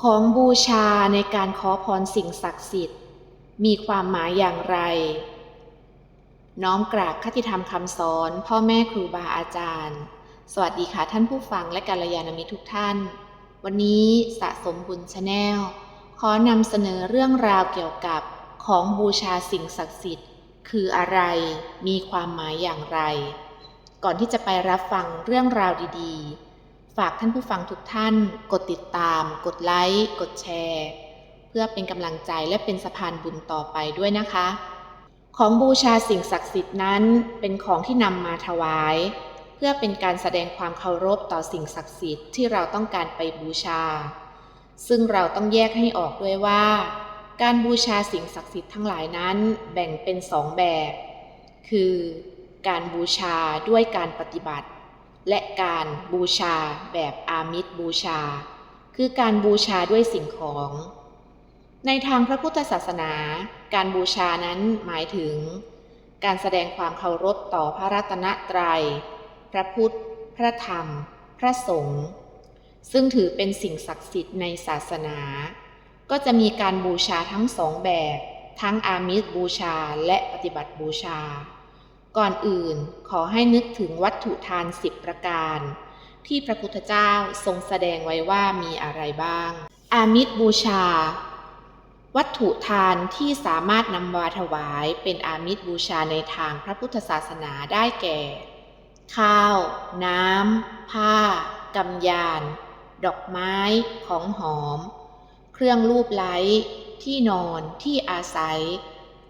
ของบูชาในการขอพรสิ่งศักดิ์สิทธิ์ มีความหมายอย่างไร น้อมกราบคติธรรมคำสอน พ่อแม่ครูบาอาจารย์ สวัสดีค่ะท่านผู้ฟังและกัลยาณมิตรทุกท่าน วันนี้สะสมบุญชาแนลขอนำเสนอเรื่องราวเกี่ยวกับของบูชาสิ่งศักดิ์สิทธิ์ คืออะไร มีความหมายอย่างไร ก่อนที่จะไปรับฟังเรื่องราวดีๆ ฝากท่านผู้ฟังทุกท่าน กดติดตาม กดไลค์ กดแชร์ เพื่อเป็นกำลังใจและเป็นสะพานบุญต่อไปด้วยนะคะ ของบูชาสิ่งศักดิ์สิทธิ์นั้นเป็นของที่นำมาถวาย เพื่อเป็นการแสดงความเคารพต่อสิ่งศักดิ์สิทธิ์ที่เราต้องการไปบูชา ซึ่งเราต้องแยกให้ออกด้วยว่า การบูชาสิ่งศักดิ์สิทธิ์ทั้งหลายนั้นแบ่งเป็นสองแบบ คือ การบูชาด้วยการปฏิบัติ และการบูชาแบบอามิตรบูชา คือการบูชาด้วยสิ่งของ ในทางพระพุทธศาสนา การบูชานั้นหมายถึง การแสดงความเคารพต่อพระรัตนตรัย พระพุทธ พระธรรม พระสงฆ์ซึ่งถือเป็นสิ่งศักดิ์สิทธิ์ในศาสนา ก็จะมีการบูชาทั้งสองแบบ ทั้งอามิสบูชาและปฏิบัติบูชา ก่อนอื่นขอให้นึกถึงวัตถุทานสิบประการ ที่พระพุทธเจ้าทรงแสดงไว้ว่ามีอะไรบ้าง อามิสบูชา วัตถุทานที่สามารถนำมาถวายเป็นอามิสบูชาในทางพระพุทธศาสนาได้แก่ ข้าว น้ำ ผ้ากำยาน ดอกไม้ ของหอม เครื่องรูปไล้ ที่นอน ที่อาศัย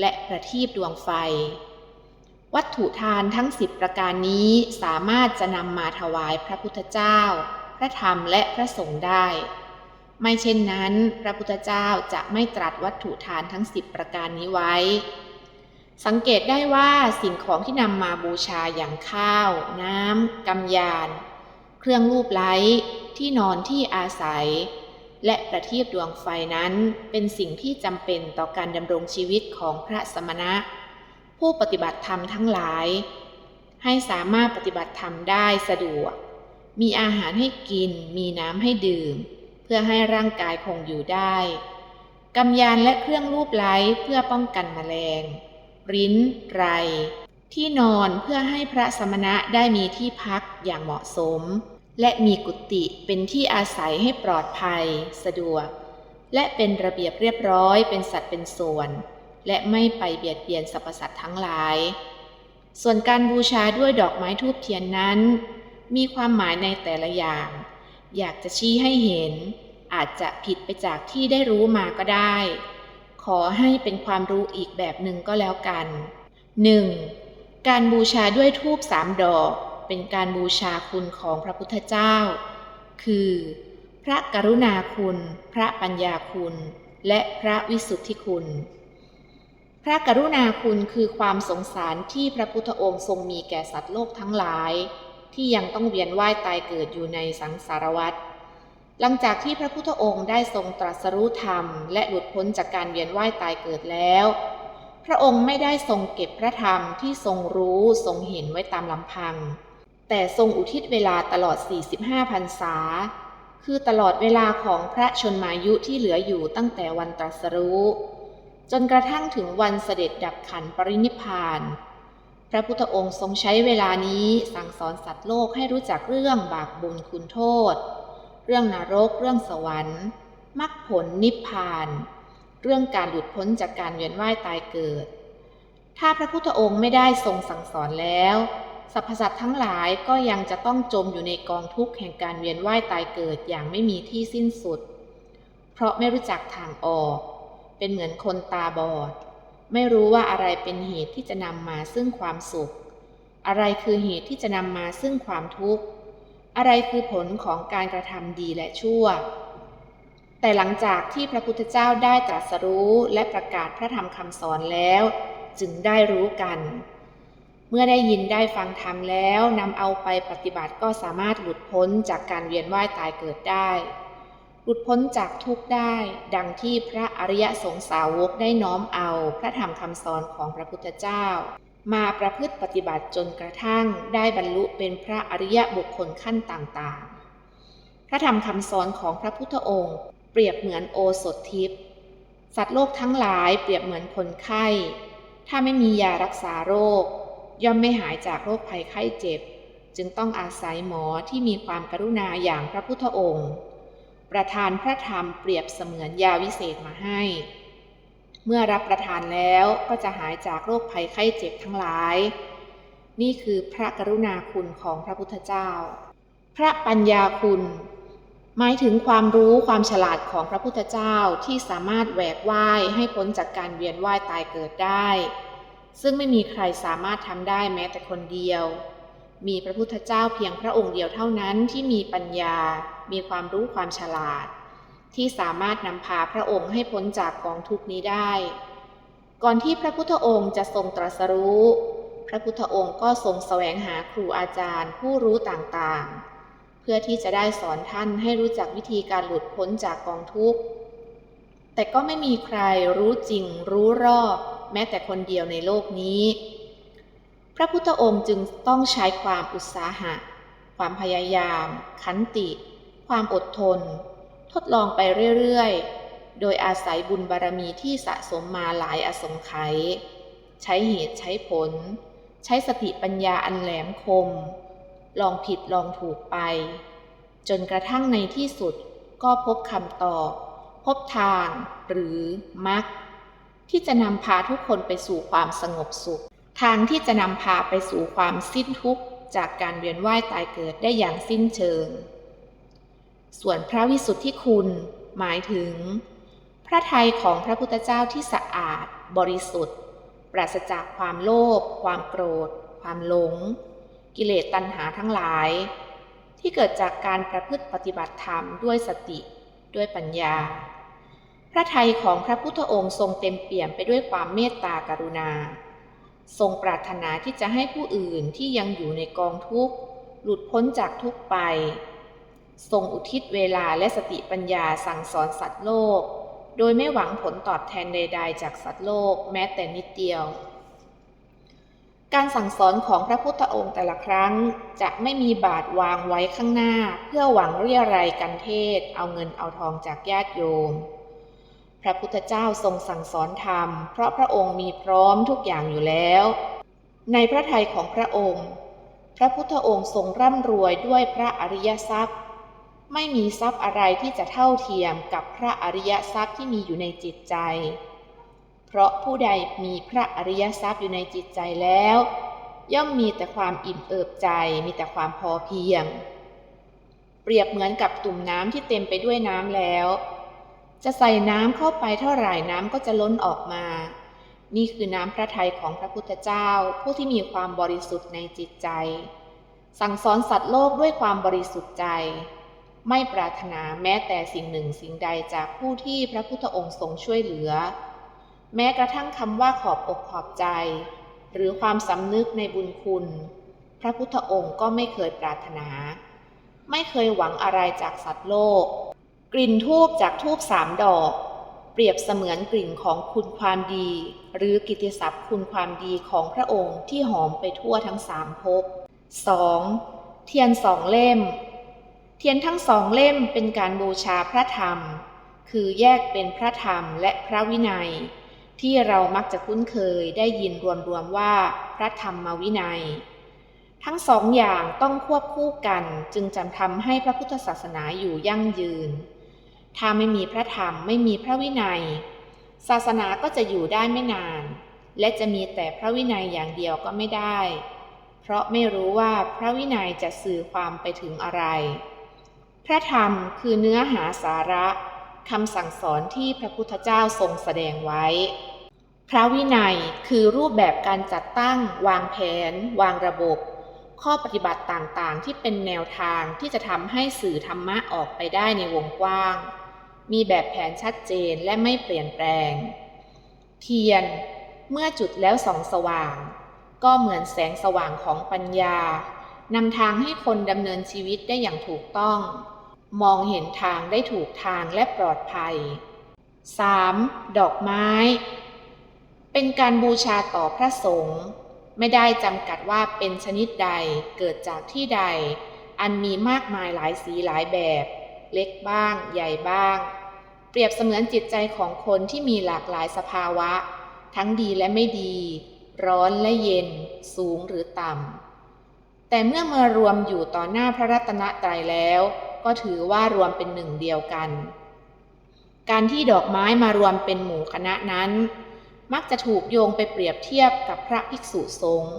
และประทีปดวงไฟ วัตถุทานทั้งสิบประการนี้สามารถจะนำมาถวายพระพุทธเจ้า พระธรรมและพระสงฆ์ได้ ไม่เช่นนั้น พระพุทธเจ้าจะไม่ตรัสวัตถุทานทั้งสิบประการนี้ไว้ สังเกตได้ว่าสิ่งของที่นำมาบูชาอย่างข้าว น้ำกำยาน เครื่องรูปไล้ที่นอนที่อาศัย และประทีปดวงไฟนั้นเป็นสิ่งที่จำเป็นต่อการดำรงชีวิตของพระสมณะ ผู้ปฏิบัติธรรมทั้งหลาย ให้สามารถปฏิบัติธรรมได้สะดวก มีอาหารให้กิน มีน้ำให้ดื่ม เพื่อให้ร่างกายคงอยู่ได้กำยานและเครื่องรูปไล้เพื่อป้องกันแมลง ริ้น ไร ที่นอนเพื่อให้พระสมณะได้มีที่พักอย่างเหมาะสม และมีกุฏิเป็นที่อาศัยให้ปลอดภัย สะดวก และเป็นระเบียบเรียบร้อยเป็นสัตว์เป็นส่วน และไม่ไปเบียดเบียนสรรพสัตว์ทั้งหลาย ส่วนการบูชาด้วยดอกไม้ทูบเทียนนั้น มีความหมายในแต่ละอย่าง อยากจะชี้ให้เห็น อาจจะผิดไปจากที่ได้รู้มาก็ได้ ขอให้เป็นความรู้อีกแบบหนึ่งก็แล้วกัน 1. การบูชาด้วยทูบสามดอก เป็นการบูชาคุณของพระพุทธเจ้า คือ พระกรุณาคุณ พระปัญญาคุณ และพระวิสุทธิคุณ พระกรุณาคุณคือความสงสารที่พระพุทธองค์ทรงมีแก่สัตว์โลกทั้งหลาย ที่ยังต้องเวียนว่ายตายเกิดอยู่ในสังสารวัฏหลังจากที่พระพุทธองค์ได้ทรงตรัสรู้ธรรม และหลุดพ้นจากการเวียนว่ายตายเกิดแล้ว พระองค์ไม่ได้ทรงเก็บพระธรรมที่ทรงรู้ทรงเห็นไว้ตามลำพัง แต่ทรงอุทิศเวลาตลอด 45พรรษา คือตลอดเวลาของพระชนมายุที่เหลืออยู่ตั้งแต่วันตรัสรู้ จนกระทั่งถึงวันเสด็จดับขันปรินิพาน พระพุทธองค์ทรงใช้เวลานี้สั่งสอนสัตว์โลกให้รู้จักเรื่องบาปบุญคุณโทษ เรื่องนรก เรื่องสวรรค์มรรคผลนิพพาน เรื่องการหลุดพ้นจากการเวียนว่ายตายเกิด ถ้าพระพุทธองค์ไม่ได้ทรงสั่งสอนแล้วสรรพสัตว์ทั้งหลายก็ยังจะต้องจมอยู่ในกองทุกข์แห่งการเวียนว่ายตายเกิดอย่างไม่มีที่สิ้นสุด เพราะไม่รู้จักทางออก เป็นเหมือนคนตาบอด ไม่รู้ว่าอะไรเป็นเหตุที่จะนำมาซึ่งความสุข อะไรคือเหตุที่จะนำมาซึ่งความทุกข์ อะไรคือผลของการกระทำดีและชั่ว แต่หลังจากที่พระพุทธเจ้าได้ตรัสรู้และประกาศพระธรรมคำสอนแล้ว จึงได้รู้กัน เมื่อได้ยินได้ฟังธรรมแล้วนำเอาไปปฏิบัติก็สามารถหลุดพ้นจากการเวียนว่ายตายเกิดได้ หลุดพ้นจากทุกข์ได้ ดังที่พระอริยสงสาวกได้น้อมเอาพระธรรมคำสอนของพระพุทธเจ้า มาประพฤติปฏิบัติจนกระทั่งได้บรรลุเป็นพระอริยบุคคลขั้นต่างๆ พระธรรมคำสอนของพระพุทธองค์เปรียบเหมือนโอสถทิพย์สัตว์โลกทั้งหลายเปรียบเหมือนคนไข้ ถ้าไม่มียารักษาโรค ย่อมไม่หายจากโรคภัยไข้เจ็บ จึงต้องอาศัยหมอที่มีความกรุณาอย่างพระพุทธองค์ ประทานพระธรรมเปรียบเสมือนยาวิเศษมาให้ เมื่อรับประทานแล้วก็จะหายจากโรคภัยไข้เจ็บทั้งหลาย นี่คือพระกรุณาคุณของพระพุทธเจ้า พระปัญญาคุณ หมายถึงความรู้ความฉลาดของพระพุทธเจ้าที่สามารถแหวกว่ายให้พ้นจากการเวียนว่ายตายเกิดได้ ซึ่งไม่มีใครสามารถทำได้แม้แต่คนเดียว มีพระพุทธเจ้าเพียงพระองค์เดียวเท่านั้นที่มีปัญญา มีความรู้ความฉลาด ที่สามารถนำพาพระองค์ให้พ้นจากกองทุกนี้ได้ ก่อนที่พระพุทธองค์จะทรงตรัสรู้ พระพุทธองค์ก็ทรงแสวงหาครูอาจารย์ผู้รู้ต่างๆ เพื่อที่จะได้สอนท่านให้รู้จักวิธีการหลุดพ้นจากกองทุกข์ แต่ก็ไม่มีใครรู้จริงรู้รอบ แม้แต่คนเดียวในโลกนี้ พระพุทธองค์จึงต้องใช้ความอุตสาหะ ความพยายาม ขันติ ความอดทน ทดลองไปเรื่อยๆ โดยอาศัยบุญบารมีที่สะสมมาหลายอสงไขยใช้เหตุใช้ผล ใช้สติปัญญาอันแหลมคม ลองผิดลองถูกไป จนกระทั่งในที่สุดก็พบคำตอบ พบทาง หรือมรรคที่จะนำพาทุกคนไปสู่ความสงบสุข ทางที่จะนำพาไปสู่ความสิ้นทุกข์จากการเวียนว่ายตายเกิดได้อย่างสิ้นเชิง ส่วนพระวิสุทธิคุณ หมายถึง พระทัยของพระพุทธเจ้าที่สะอาด บริสุทธิ์ ปราศจากความโลภความโกรธ ความหลง กิเลสตัณหาทั้งหลาย ที่เกิดจากการประพฤติปฏิบัติธรรมด้วยสติ ด้วยปัญญา พระทัยของพระพุทธองค์ทรงเต็มเปี่ยมไปด้วยความเมตตากรุณา ทรงปรารถนาที่จะให้ผู้อื่นที่ยังอยู่ในกองทุกข์หลุดพ้นจากทุกข์ไป ทรงอุทิศเวลาและสติปัญญาสั่งสอนสัตว์โลก โดยไม่หวังผลตอบแทนใด ๆ จากสัตว์โลกแม้แต่นิดเดียว การสั่งสอนของพระพุทธองค์แต่ละครั้งจะไม่มีบาทวางไว้ข้างหน้า เพื่อหวังเรียรายกันเทศ เอาเงินเอาทองจากญาติโยม พระพุทธเจ้าทรงสั่งสอนธรรม เพราะพระองค์มีพร้อมทุกอย่างอยู่แล้ว ในพระทัยของพระองค์ พระพุทธองค์ทรงร่ำรวยด้วยพระอริยทรัพย์ ไม่มีทรัพย์อะไรที่จะเท่าเทียมกับพระอริยทรัพย์ที่มีอยู่ในจิตใจ เพราะผู้ใดมีพระอริยทรัพย์อยู่ในจิตใจแล้ว ย่อมมีแต่ความอิ่มเอิบใจ มีแต่ความพอเพียง เปรียบเหมือนกับตุ่มน้ำที่เต็มไปด้วยน้ำแล้ว จะใส่น้ำเข้าไปเท่าไหร่น้ำก็จะล้นออกมา นี่คือน้ำพระทัยของพระพุทธเจ้า ผู้ที่มีความบริสุทธิ์ในจิตใจ สั่งสอนสัตว์โลกด้วยความบริสุทธิ์ใจ ไม่ปรารถนาแม้แต่สิ่งหนึ่งสิ่งใดจากผู้ที่พระพุทธองค์ทรงช่วยเหลือ แม้กระทั่งคำว่าขอบอกขอบใจ หรือความสำนึกในบุญคุณ พระพุทธองค์ก็ไม่เคยปรารถนา ไม่เคยหวังอะไรจากสัตว์โลก กลิ่นทูบจากทูบสามดอก เปรียบเสมือนกลิ่นของคุณความดี หรือกิติศัพท์คุณความดีของพระองค์ที่หอมไปทั่วทั้งสามภพ 2. เทียนสองเล่ม เทียนทั้งสองเล่มเป็นการบูชาพระธรรม คือแยกเป็นพระธรรมและพระวินัย ที่เรามักจะคุ้นเคยได้ยินรวมๆว่าพระธรรมวินัยทั้งสองอย่างต้องควบคู่กันจึงจะทำให้พระพุทธศาสนาอยู่ยั่งยืน ถ้าไม่มีพระธรรมไม่มีพระวินัย ศาสนาก็จะอยู่ได้ไม่นาน และจะมีแต่พระวินัยอย่างเดียวก็ไม่ได้ เพราะไม่รู้ว่าพระวินัยจะสื่อความไปถึงอะไร พระธรรมคือเนื้อหาสาระคำสั่งสอนที่พระพุทธเจ้าทรงแสดงไว้ พระวินัยคือรูปแบบการจัดตั้ง วางแผน วางระบบ ข้อปฏิบัติต่างๆ ที่เป็นแนวทางที่จะทำให้สื่อธรรมะออกไปได้ในวงกว้าง มีแบบแผนชัดเจนและไม่เปลี่ยนแปลง เทียน เมื่อจุดแล้วส่องสว่าง ก็เหมือนแสงสว่างของปัญญานำทางให้คนดำเนินชีวิตได้อย่างถูกต้อง มองเห็นทางได้ถูกทางและปลอดภัย 3. ดอกไม้ เป็นการบูชาต่อพระสงฆ์ไม่ได้จำกัดว่าเป็นชนิดใดเกิดจากที่ใด อันมีมากมายหลายสีหลายแบบ เล็กบ้าง ใหญ่บ้าง เปรียบเสมือนจิตใจของคนที่มีหลากหลายสภาวะ ทั้งดีและไม่ดี ร้อนและเย็น สูงหรือต่ำ แต่เมื่อมารวมอยู่ต่อหน้าพระรัตนตรัยแล้ว ก็ถือว่ารวมเป็นหนึ่งเดียวกัน การที่ดอกไม้มารวมเป็นหมู่คณะนั้น มักจะถูกโยงไปเปรียบเทียบกับพระภิกษุสงฆ์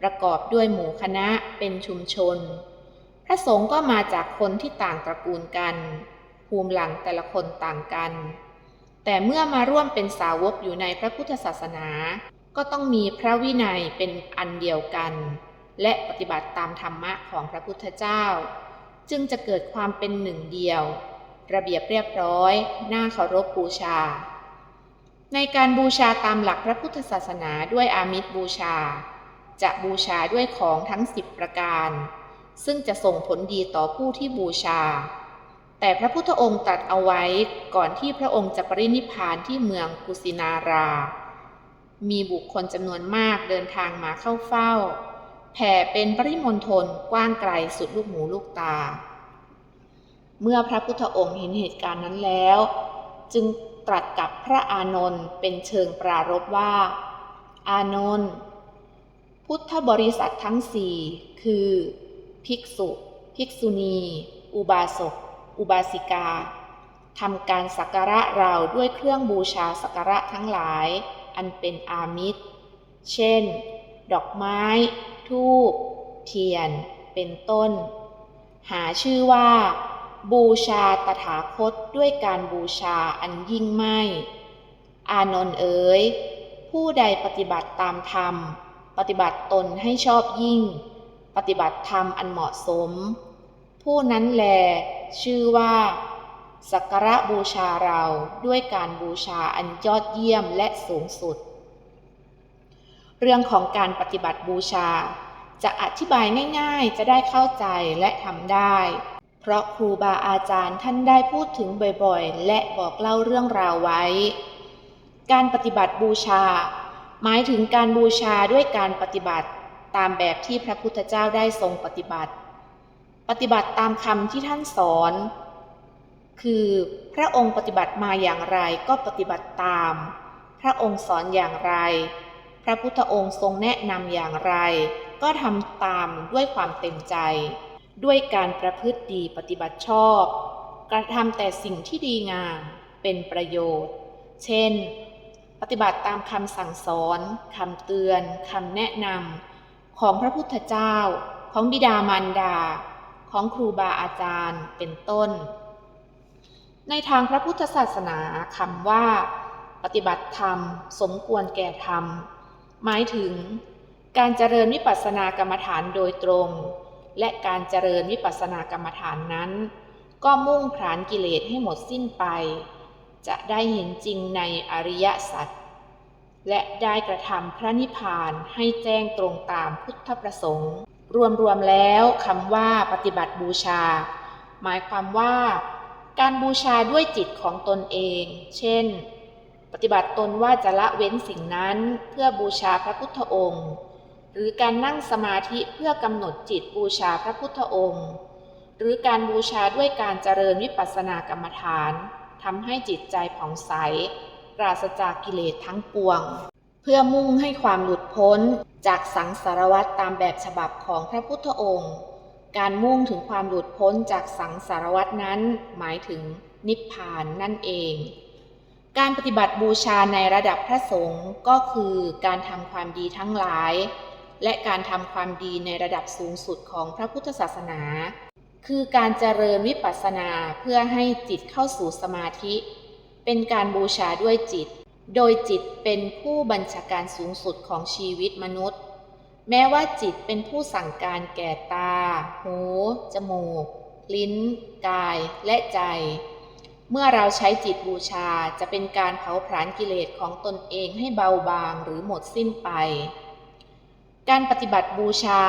ประกอบด้วยหมู่คณะเป็นชุมชน พระสงฆ์ก็มาจากคนที่ต่างตระกูลกัน ภูมิหลังแต่ละคนต่างกัน แต่เมื่อมาร่วมเป็นสาวกอยู่ในพระพุทธศาสนา ก็ต้องมีพระวินัยเป็นอันเดียวกัน และปฏิบัติตามธรรมะของพระพุทธเจ้า จึงจะเกิดความเป็นหนึ่งเดียว ระเบียบเรียบร้อยน่าเคารพบูชา ในการบูชาตามหลักพระพุทธศาสนาด้วยอามิตรบูชา จะบูชาด้วยของทั้งสิบประการ ซึ่งจะส่งผลดีต่อผู้ที่บูชา แต่พระพุทธองค์ตรัสเอาไว้ก่อนที่พระองค์จะปรินิพพานที่เมืองกุสินารา มีบุคคลจำนวนมากเดินทางมาเข้าเฝ้า แผ่เป็นปริมณฑลกว้างไกลสุดลูกหูลูกตา เมื่อพระพุทธองค์เห็นเหตุการณ์นั้นแล้ว จึงตรัสกับพระอานนท์เป็นเชิงปรารภว่า อานนท์พุทธบริษัททั้งสี่คือ ภิกษุ ภิกษุณี อุบาสก อุบาสิกาทำการสักการะเราด้วยเครื่องบูชาสักการะทั้งหลาย อันเป็นอามิตร เช่น ดอกไม้ ทูบ เทียน เป็นต้น หาชื่อว่า บูชาตถาคตด้วยการบูชาอันยิ่งไม่ อานนท์เอ๋ย ผู้ใดปฏิบัติตามธรรม ปฏิบัติตนให้ชอบยิ่ง ปฏิบัติธรรมอันเหมาะสม ผู้นั้นแล ชื่อว่า สักการะบูชาเราด้วยการบูชาอันยอดเยี่ยมและสูงสุด เรื่องของการปฏิบัติบูชา จะอธิบายง่ายๆ จะได้เข้าใจและทำได้ เพราะครูบาอาจารย์ท่านได้พูดถึงบ่อยๆ และบอกเล่าเรื่องราวไว้ การปฏิบัติบูชา หมายถึงการบูชาด้วยการปฏิบัติ ตามแบบที่พระพุทธเจ้าได้ทรงปฏิบัติ ปฏิบัติตามคำที่ท่านสอน คือพระองค์ปฏิบัติมาอย่างไรก็ปฏิบัติตาม พระองค์สอนอย่างไร พระพุทธองค์ทรงแนะนำอย่างไร ก็ทำตามด้วยความเต็มใจ ด้วยการประพฤติดีปฏิบัติชอบ กระทำแต่สิ่งที่ดีงามเป็นประโยชน์ เช่นปฏิบัติตามคำสั่งสอน คำเตือน คำแนะนำ ของพระพุทธเจ้า ของบิดามารดา ของครูบาอาจารย์เป็นต้น ในทางพระพุทธศาสนาคำว่า ปฏิบัติธรรม สมควรแก่ธรรม หมายถึง การเจริญวิปัสสนากรรมฐานโดยตรง และการเจริญวิปัสสนากรรมฐานนั้น ก็มุ่งผลานกิเลสให้หมดสิ้นไป จะได้เห็นจริงในอริยสัจ และได้กระทำพระนิพพานให้แจ้งตรงตามพุทธประสงค์ รวมๆแล้วคำว่าปฏิบัติบูชา หมายความว่า การบูชาด้วยจิตของตนเอง เช่น ปฏิบัติตนว่าจะละเว้นสิ่งนั้นเพื่อบูชาพระพุทธองค์ หรือการนั่งสมาธิเพื่อกำหนดจิตบูชาพระพุทธองค์ หรือการบูชาด้วยการเจริญวิปัสสนากรรมฐานทำให้จิตใจผ่องใส ปราศจากกิเลสทั้งปวง เพื่อมุ่งให้ความหลุดพ้นจากสังสารวัฏตามแบบฉบับของพระพุทธองค์ การมุ่งถึงความหลุดพ้นจากสังสารวัฏนั้น หมายถึงนิพพานนั่นเอง การปฏิบัติบูชาในระดับพระสงฆ์ก็คือการทำความดีทั้งหลาย และการทำความดีในระดับสูงสุดของพระพุทธศาสนา คือการเจริญวิปัสสนาเพื่อให้จิตเข้าสู่สมาธิ เป็นการบูชาด้วยจิต โดยจิตเป็นผู้บัญชาการสูงสุดของชีวิตมนุษย์ แม้ว่าจิตเป็นผู้สั่งการแก่ตา หู จมูก ลิ้น กาย และใจ เมื่อเราใช้จิตบูชาจะเป็นการเผาผลาญกิเลสของตนเองให้เบาบางหรือหมดสิ้นไป การปฏิบัติบูชา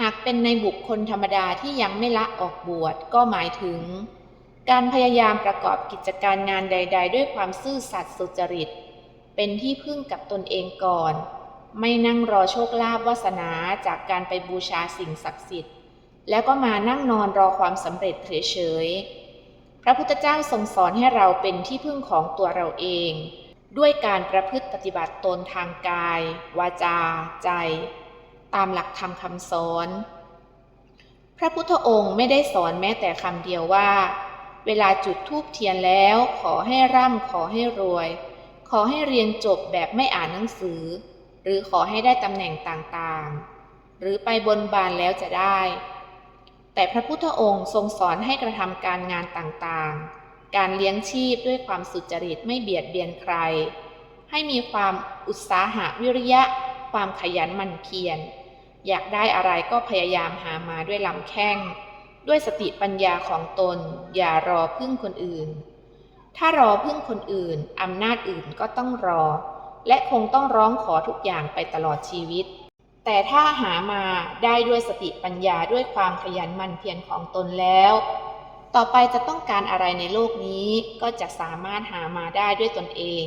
หากเป็นในบุคคลธรรมดาที่ยังไม่ละออกบวชก็หมายถึง การพยายามประกอบกิจการงานใด ๆ ด้วยความซื่อสัตย์สุจริต เป็นที่พึ่งกับตนเองก่อน ไม่นั่งรอโชคลาภวาสนาจากการไปบูชาสิ่งศักดิ์สิทธิ์ แล้วก็มานั่งนอนรอความสำเร็จเฉยๆ พระพุทธเจ้าทรงสอนให้เราเป็นที่พึ่งของตัวเราเอง ด้วยการประพฤติปฏิบัติตนทางกาย วาจา ใจ ตามหลักธรรมคำสอน พระพุทธองค์ไม่ได้สอนแม้แต่คำเดียวว่า เวลาจุดธูปเทียนแล้ว ขอให้ร่ำขอให้รวย ขอให้เรียนจบแบบไม่อ่านหนังสือ หรือขอให้ได้ตำแหน่งต่างๆ หรือไปบนบานแล้วจะได้ แต่พระพุทธองค์ทรงสอนให้กระทำการงานต่างๆ การเลี้ยงชีพด้วยความสุจริตไม่เบียดเบียนใคร ให้มีความอุตสาหะวิริยะ ความขยันหมั่นเพียรอยากได้อะไรก็พยายามหามาด้วยลำแข้ง ด้วยสติปัญญาของตน อย่ารอพึ่งคนอื่น ถ้ารอพึ่งคนอื่น อำนาจอื่นก็ต้องรอ และคงต้องร้องขอทุกอย่างไปตลอดชีวิต แต่ถ้าหามาได้ด้วยสติปัญญาด้วยความขยันหมั่นเพียรของตนแล้ว ต่อไปจะต้องการอะไรในโลกนี้ก็จะสามารถหามาได้ด้วยตนเอง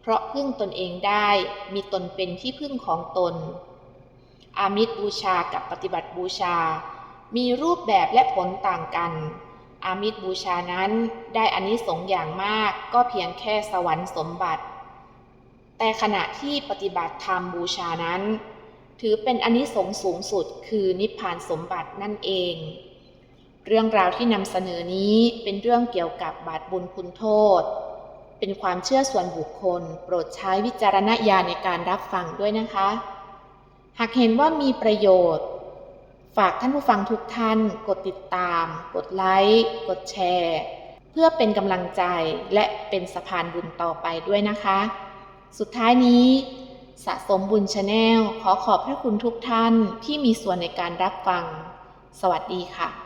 เพราะพึ่งตนเองได้มีตนเป็นที่พึ่งของตน อามิตรบูชากับปฏิบัติบูชา มีรูปแบบและผลต่างกัน อามิตรบูชานั้นได้อานิสงส์อย่างมากก็เพียงแค่สวรรค์สมบัติ แต่ขณะที่ปฏิบัติธรรมบูชานั้น ถือเป็นอานิสงส์สูงสุดคือนิพพานสมบัตินั่นเอง เรื่องราวที่นำเสนอนี้เป็นเรื่องเกี่ยวกับบาปบุญคุณโทษ เป็นความเชื่อส่วนบุคคล โปรดใช้วิจารณญาณในการรับฟังด้วยนะคะ หากเห็นว่ามีประโยชน์ ฝากท่านผู้ฟังทุกท่าน กดติดตาม กดไลค์ กดแชร์ เพื่อเป็นกำลังใจและเป็นสะพานบุญต่อไปด้วยนะคะ สุดท้ายนี้ สะสมบุญชาแนลขอขอบพระคุณทุกท่านที่มีส่วนในการรับฟัง สวัสดีค่ะ